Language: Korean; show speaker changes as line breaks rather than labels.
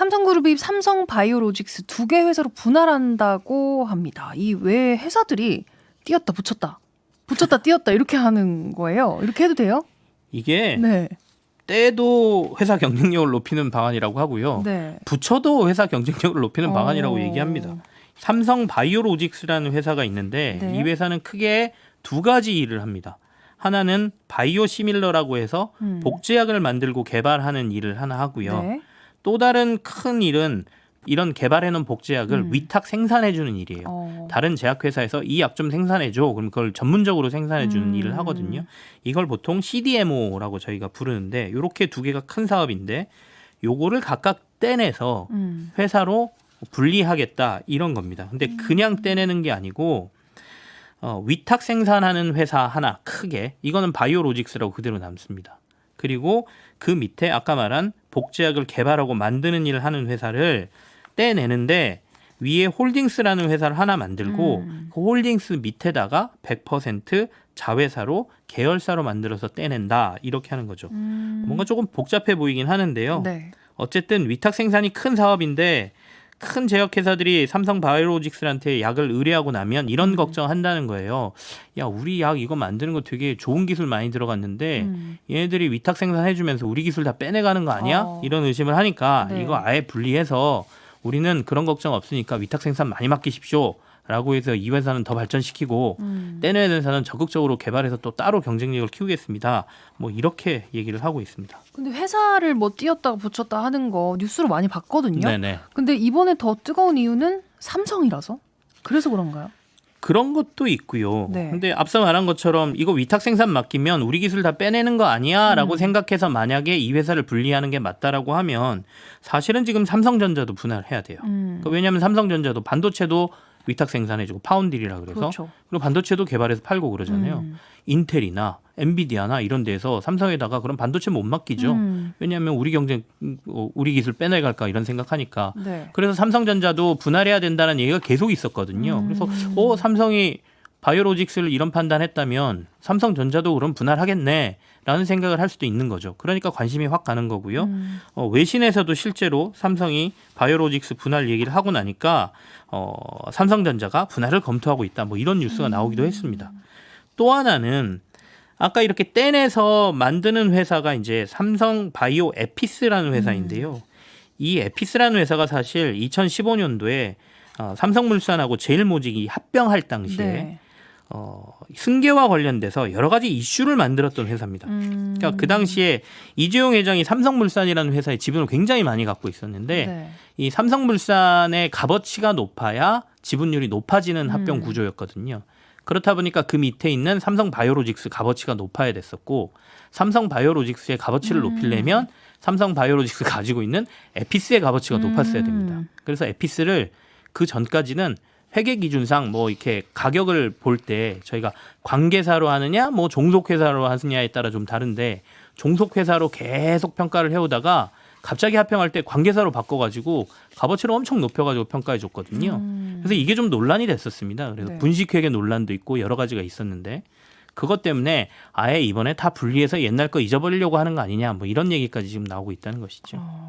삼성그룹이 삼성 바이오로직스 두 개 회사로 분할한다고 합니다. 이 외 회사들이 띄었다 붙였다 붙였다 띄었다 이렇게 하는 거예요. 이렇게 해도 돼요?
이게
네.
떼도 회사 경쟁력을 높이는 방안이라고 하고요.
네.
붙여도 회사 경쟁력을 높이는
어.
방안이라고 얘기합니다. 삼성 바이오로직스라는 회사가 있는데
네.
이 회사는 크게 두 가지 일을 합니다. 하나는 바이오 시밀러라고 해서
음.
복제약을 만들고 개발하는 일을 하나 하고요.
네.
또 다른 큰 일은 이런 개발해놓은 복제약을
음.
위탁 생산해주는 일이에요.
어.
다른 제약회사에서 이 약 좀 생산해줘. 그럼 그걸 전문적으로 생산해주는
음.
일을 하거든요. 이걸 보통 CDMO라고 저희가 부르는데 이렇게 두 개가 큰 사업인데 요거를 각각 떼내서
음.
회사로 분리하겠다 이런 겁니다. 근데
음.
그냥 떼내는 게 아니고 어, 위탁 생산하는 회사 하나 크게 이거는 바이오로직스라고 그대로 남습니다. 그리고 그 밑에 아까 말한 복제약을 개발하고 만드는 일을 하는 회사를 떼내는데 위에 홀딩스라는 회사를 하나 만들고
음.
그 홀딩스 밑에다가 100% 자회사로 계열사로 만들어서 떼낸다 이렇게 하는 거죠.
음.
뭔가 조금 복잡해 보이긴 하는데요.
네.
어쨌든 위탁 생산이 큰 사업인데 큰 제약회사들이 삼성 바이오로직스한테 약을 의뢰하고 나면 이런
음.
걱정한다는 거예요. 야, 우리 약 이거 만드는 거 되게 좋은 기술 많이 들어갔는데
음.
얘네들이 위탁 생산해주면서 우리 기술 다 빼내가는 거 아니야?
어.
이런 의심을 하니까
네.
이거 아예 분리해서 우리는 그런 걱정 없으니까 위탁 생산 많이 맡기십시오. 라고 해서 이 회사는 더 발전시키고
음.
떼내는 회사는 적극적으로 개발해서 또 따로 경쟁력을 키우겠습니다. 뭐 이렇게 얘기를 하고 있습니다.
근데 회사를 뭐 띄었다가 붙였다 하는 거 뉴스로 많이 봤거든요.
네네.
근데 이번에 더 뜨거운 이유는 삼성이라서 그래서 그런가요?
그런 것도 있고요.
네.
근데 앞서 말한 것처럼 이거 위탁 생산 맡기면 우리 기술 다 빼내는 거 아니야라고
음.
생각해서 만약에 이 회사를 분리하는 게 맞다라고 하면 사실은 지금 삼성전자도 분할해야 돼요.
음.
그러니까 왜냐하면 삼성전자도 반도체도 위탁 생산해주고 파운드리라 그래서
그렇죠.
그리고 반도체도 개발해서 팔고 그러잖아요.
음.
인텔이나 엔비디아나 이런 데서 삼성에다가 그런 반도체 못 맡기죠.
음.
왜냐하면 우리 경쟁 어, 우리 기술 빼내갈까 이런 생각하니까
네.
그래서 삼성전자도 분할해야 된다는 얘기가 계속 있었거든요.
음.
그래서 어 삼성이 바이오로직스를 이런 판단했다면 삼성전자도 그럼 분할하겠네 라는 생각을 할 수도 있는 거죠. 그러니까 관심이 확 가는 거고요.
음.
어, 외신에서도 실제로 삼성이 바이오로직스 분할 얘기를 하고 나니까 어, 삼성전자가 분할을 검토하고 있다. 뭐 이런 뉴스가 나오기도 했습니다. 또 하나는 아까 이렇게 떼내서 만드는 회사가 이제 삼성 바이오 에피스라는 회사인데요. 이 에피스라는 회사가 사실 2015년도에 어, 삼성물산하고 제일모직이 합병할 당시에
네.
어, 승계와 관련돼서 여러 가지 이슈를 만들었던 회사입니다.
음.
그러니까 그 당시에 이재용 회장이 삼성물산이라는 회사의 지분을 굉장히 많이 갖고 있었는데
네.
이 삼성물산의 값어치가 높아야 지분율이 높아지는 합병
음.
구조였거든요. 그렇다 보니까 그 밑에 있는 삼성 바이오로직스 값어치가 높아야 됐었고 삼성 바이오로직스의 값어치를
음.
높이려면 삼성 바이오로직스 가지고 있는 에피스의 값어치가 높았어야 됩니다.
음.
그래서 에피스를 그 전까지는 회계 기준상 뭐 이렇게 가격을 볼 때 저희가 관계사로 하느냐 뭐 종속회사로 하느냐에 따라 좀 다른데 종속회사로 계속 평가를 해오다가 갑자기 합병할 때 관계사로 바꿔가지고 값어치를 엄청 높여가지고 평가해 줬거든요.
음.
그래서 이게 좀 논란이 됐었습니다. 그래서
네.
분식회계 논란도 있고 여러 가지가 있었는데 그것 때문에 아예 이번에 다 분리해서 옛날 거 잊어버리려고 하는 거 아니냐 뭐 이런 얘기까지 지금 나오고 있다는 것이죠.
어,